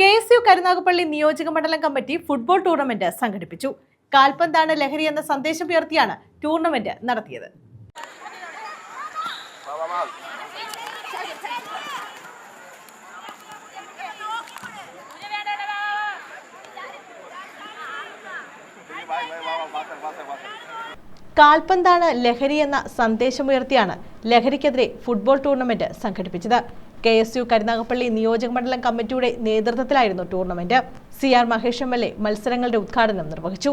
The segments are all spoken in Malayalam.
കെ എസ് യു കരുനാഗപ്പള്ളി നിയോജക മണ്ഡലം കമ്മിറ്റി ഫുട്ബോൾ ടൂർണമെന്റ് സംഘടിപ്പിച്ചു കാൽപന്താണ് ലഹരി എന്ന സന്ദേശം ഉയർത്തിയാണ് ടൂർണമെന്റ് നടത്തിയത് കാൽപന്താണ് ലഹരി എന്ന സന്ദേശമുയർത്തിയാണ് ലഹരിക്കെതിരെ ഫുട്ബോൾ ടൂർണമെന്റ് സംഘടിപ്പിച്ചത്. കെ എസ് യു കരുനാഗപ്പള്ളി നിയോജക മണ്ഡലം കമ്മിറ്റിയുടെ നേതൃത്വത്തിലായിരുന്നു tournament. C R Mahesh M L A മത്സരങ്ങളുടെ ഉദ്ഘാടനം നിർവഹിച്ചു.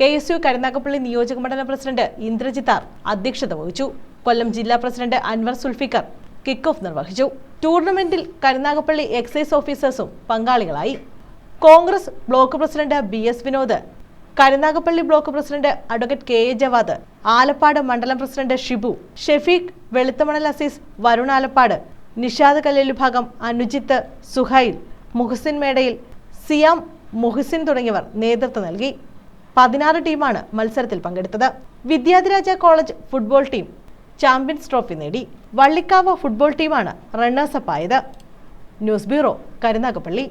കെ എസ് യു കരുനാഗപ്പള്ളി നിയോജക മണ്ഡലം പ്രസിഡന്റ് ഇന്ദ്രജിത്താർ അധ്യക്ഷത വഹിച്ചു. കൊല്ലം ജില്ലാ president Anwar Sulfikar kick off നിർവഹിച്ചു. ടൂർണമെന്റിൽ കരുനാഗപ്പള്ളി എക്സൈസ് ഓഫീസേഴ്സും പങ്കാളികളായി. Congress block president B S Vinod Karunagappally block president advocate K A Jawad Alappad മണ്ഡലം പ്രസിഡന്റ് ഷിബു ഷെഫീഖ് വെളുത്തമണൽ അസീസ് വരുൺ ആലപ്പാട് നിഷാദ് കല്ലേലു ഭാഗം അനുജിത്ത് സുഹൈൽ മുഹസിൻ മേടയിൽ സിയാം മുഹസിൻ തുടങ്ങിയവർ നേതൃത്വം നൽകി. പതിനാറ് ടീമാണ് മത്സരത്തിൽ പങ്കെടുത്തത്. Vidyadhiraja college football team champions trophy നേടി. വള്ളിക്കാവ് ഫുട്ബോൾ ടീമാണ് റണ്ണേഴ്സപ്പ് ആയത് ന്യൂസ് ബ്യൂറോ കരുനാഗപ്പള്ളി.